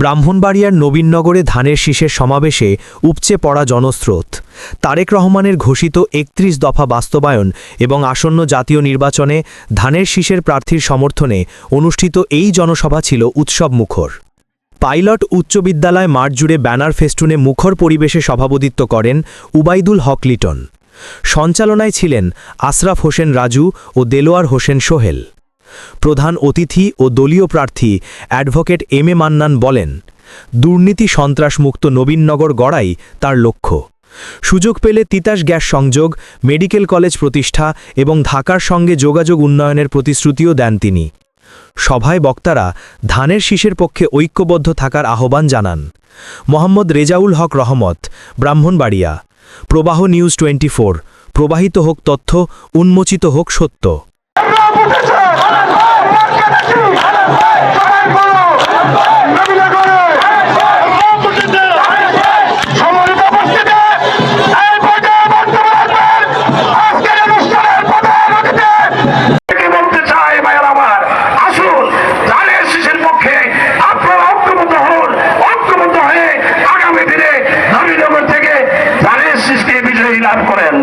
ব্রাহ্মণবাড়িয়ার নবীননগরে ধানের শীষের সমাবেশে উপচে পড়া জনস্রোত। তারেক রহমানের ঘোষিত একত্রিশ দফা বাস্তবায়ন এবং আসন্ন জাতীয় নির্বাচনে ধানের শীষের প্রার্থীর সমর্থনে অনুষ্ঠিত এই জনসভা ছিল উৎসব মুখর। পাইলট উচ্চ বিদ্যালয় মাঠ জুড়ে ব্যানার ফেস্টুনে মুখর পরিবেশে সভাপতিত্ব করেন উবাইদুল হক লিটন। সঞ্চালনায় ছিলেন আশরাফ হোসেন রাজু ও দেলোয়ার হোসেন সোহেল। প্রধান অতিথি ও দলীয় প্রার্থী অ্যাডভোকেট এম এ মান্নান বলেন, দুর্নীতি সন্ত্রাসমুক্ত নবীননগর গড়াই তার লক্ষ্য। সুযোগ পেলে তিতাস গ্যাস সংযোগ, মেডিকেল কলেজ প্রতিষ্ঠা এবং ঢাকার সঙ্গে যোগাযোগ উন্নয়নের প্রতিশ্রুতিও দেন তিনি। সভায় বক্তারা ধানের শীষের পক্ষে ঐক্যবদ্ধ থাকার আহ্বান জানান। মোহাম্মদ রেজাউল হক রহমত, ব্রাহ্মণবাড়িয়া। প্রবাহ নিউজ টোয়েন্টি প্রবাহিত হোক তথ্য, উন্মোচিত হোক সত্য। লাভ করেন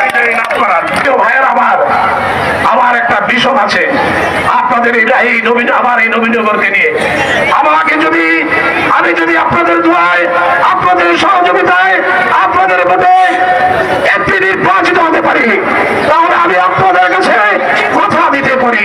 বিজয়ী লাভ করার প্রিয় ভাইয়ের আমার একটা আছে। আপনাদের এই এই নবীন, আমার এই নবীনগরকে নিয়ে। আমাকে যদি, আমি যদি আপনাদের দোয়ায়, আপনাদের সহযোগিতায়, আপনাদের মধ্যে একটি নির্বাচিত হতে পারি, তাহলে আমি আপনাদের কাছে কথা দিতে পারি।